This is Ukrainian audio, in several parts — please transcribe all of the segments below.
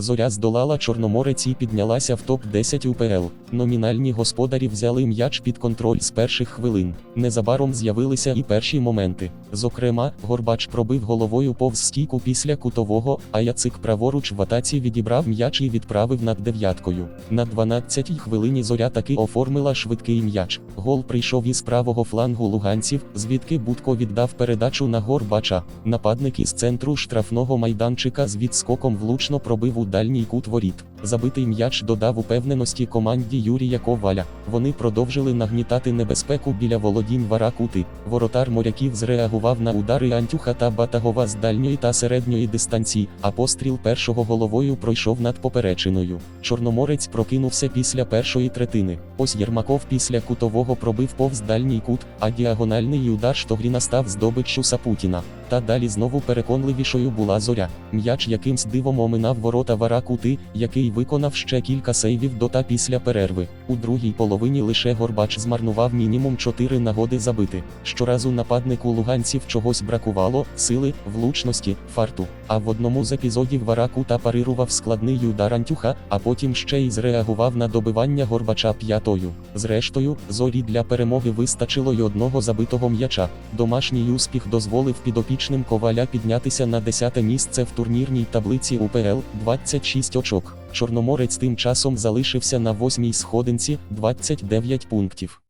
Зоря здолала Чорноморець і піднялася в топ-10 УПЛ. Номінальні господарі взяли м'яч під контроль з перших хвилин. Незабаром з'явилися і перші моменти. Зокрема, Горбач пробив головою повз стійку після кутового, а Яцик праворуч в атаці відібрав м'яч і відправив над дев'яткою. На 12-й хвилині зоря таки оформила швидкий м'яч. Гол прийшов із правого флангу луганців, звідки Будко віддав передачу на Горбача. Нападник із центру штрафного майданчика з відскоком влучно пробив у дальній кут воріт. Забитий м'яч додав упевненості команді Юрія Коваля. Вони продовжили нагнітати небезпеку біля володінь Варакути. Воротар моряків зреагував на удари Антюха та Батагова з дальньої та середньої дистанції, а постріл першого головою пройшов над поперечиною. Чорноморець прокинувся після першої третини. Ось Єрмаков після кутового пробив повз дальній кут, а діагональний удар Штогріна став здобиччю Сапутіна. Та далі знову переконливішою була зоря. М'яч якимсь дивом оминав ворота Варакути, який виконав ще кілька сейвів до та після перерви. У другій половині лише Горбач змарнував мінімум 4 нагоди забити. Щоразу нападнику луганців чогось бракувало, сили, влучності, фарту. А в одному з епізодів Варакута парирував складний удар Антюха, а потім ще й зреагував на добивання Горбача п'ятою. Зрештою, зорі для перемоги вистачило й одного забитого м'яча. Домашній успіх дозволив підопічним коваля піднятися на 10 місце в турнірній таблиці УПЛ 26 очок. Чорноморець тим часом залишився на восьмій сходинці 29 пунктів.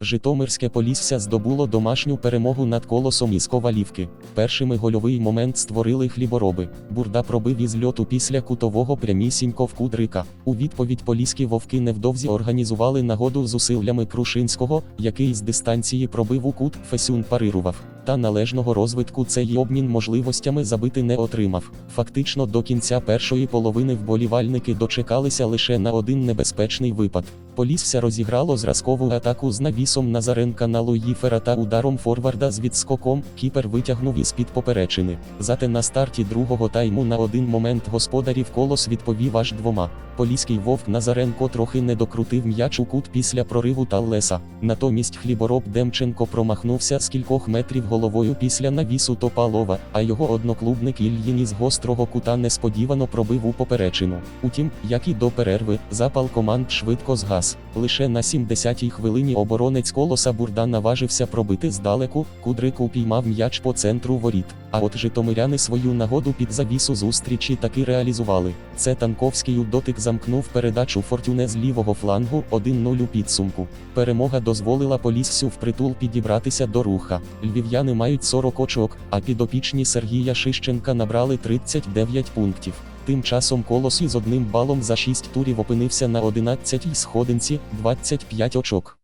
Житомирське Полісся здобуло домашню перемогу над колосом із Ковалівки. Першими гольовий момент створили хлібороби. Бурда пробив із льоту після кутового прямісінько в кудрика. У відповідь поліські вовки невдовзі організували нагоду зусиллями Крушинського, який з дистанції пробив у кут, Фесюн парирував. Та належного розвитку цей обмін можливостями забити не отримав. Фактично до кінця першої половини вболівальники дочекалися лише на один небезпечний випад. Полісся розіграло зразкову атаку з навісом Назаренка на Луїфера та ударом форварда з відскоком, кіпер витягнув із-під поперечини. Зате на старті другого тайму на один момент господарів колос відповів аж двома. Поліський вовк Назаренко трохи не докрутив м'яч у кут після прориву Таллеса. Натомість хлібороб Демченко промахнувся з кількох метрів головою після навісу Топалова, а його одноклубник Ільїн із гострого кута несподівано пробив у поперечину. Утім, як і до перерви, запал команд швидко згас. Лише на 70-й хвилині оборонець колоса Бурда наважився пробити здалеку, Кудрик упіймав м'яч по центру воріт. А от житомиряни свою нагоду під завісу зустрічі таки реалізували. Це Танковський у дотик замкнув передачу Фортюне з лівого флангу 1-0 у підсумку. Перемога дозволила Поліссю впритул підібратися до руха. Львів'яни мають 40 очок, а підопічні Сергія Шищенка набрали 39 пунктів. Тим часом колос із одним балом за 6 турів опинився на 11-й сходинці 25 очок.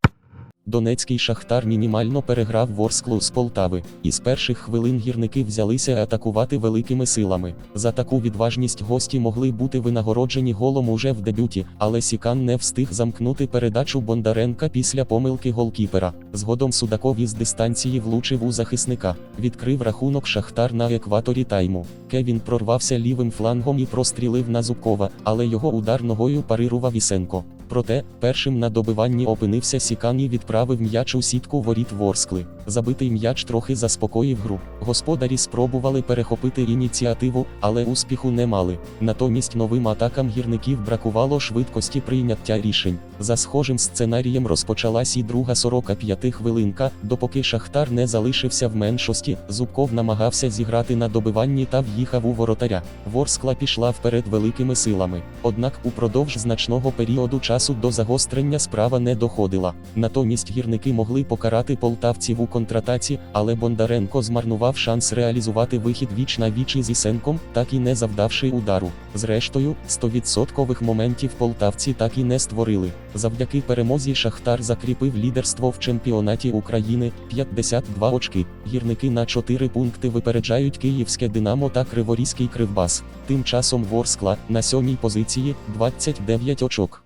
Донецький шахтар мінімально переграв Ворсклу з Полтави. Із перших хвилин гірники взялися атакувати великими силами. За таку відважність гості могли бути винагороджені голом уже в дебюті, але Сікан не встиг замкнути передачу Бондаренка після помилки голкіпера. Згодом Судаков із дистанції влучив у захисника. Відкрив рахунок Шахтар на екваторі тайму. Кевін прорвався лівим флангом і прострілив на Зубкова, але його удар ногою парирував Ісенко. Проте, першим на добиванні опинився Сікан і відправив м'яч у сітку воріт Ворскли. Забитий м'яч трохи заспокоїв гру. Господарі спробували перехопити ініціативу, але успіху не мали. Натомість новим атакам гірників бракувало швидкості прийняття рішень. За схожим сценарієм розпочалась і друга 45 хвилинка, допоки Шахтар не залишився в меншості, Зубков намагався зіграти на добиванні та в'їхав у воротаря. Ворскла пішла вперед великими силами. Однак упродовж значного періоду часу до загострення справа не доходила. Натомість гірники могли покарати полтавців у контратаці, але Бондаренко змарнував шанс реалізувати вихід віч на віч із Ісенком, так і не завдавши удару. Зрештою, 100% моментів полтавці так і не створили. Завдяки перемозі Шахтар закріпив лідерство в чемпіонаті України 52 очки. Гірники на 4 пункти випереджають Київське Динамо та Криворізький Кривбас. Тим часом Ворскла на сьомій позиції 29 очок.